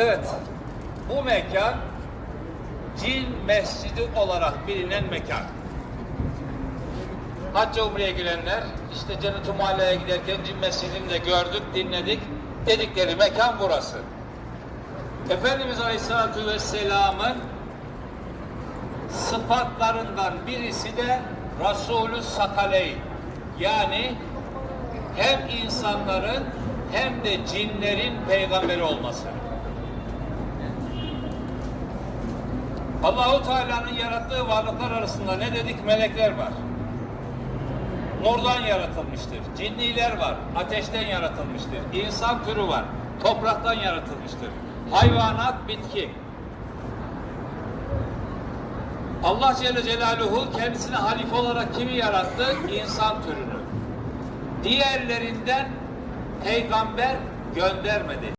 Evet, bu mekan cin mescidi olarak bilinen mekan. Hacca Umre'ye girenler işte Cennet-i Mualla'ya giderken cin mescidini de gördük, dinledik dedikleri mekan burası. Efendimiz Aleyhisselatü Vesselam'ın sıfatlarından birisi de Resulü Sakaleyn. Yani hem insanların hem de cinlerin peygamberi olması. Allahu Teala'nın yarattığı varlıklar arasında ne dedik? Melekler var. Nurdan yaratılmıştır. Cinniler var. Ateşten yaratılmıştır. İnsan türü var. Topraktan yaratılmıştır. Hayvanat, bitki. Allah Celle Celaluhu kendisine halife olarak kimi yarattı? İnsan türünü. Diğerlerinden peygamber göndermedi.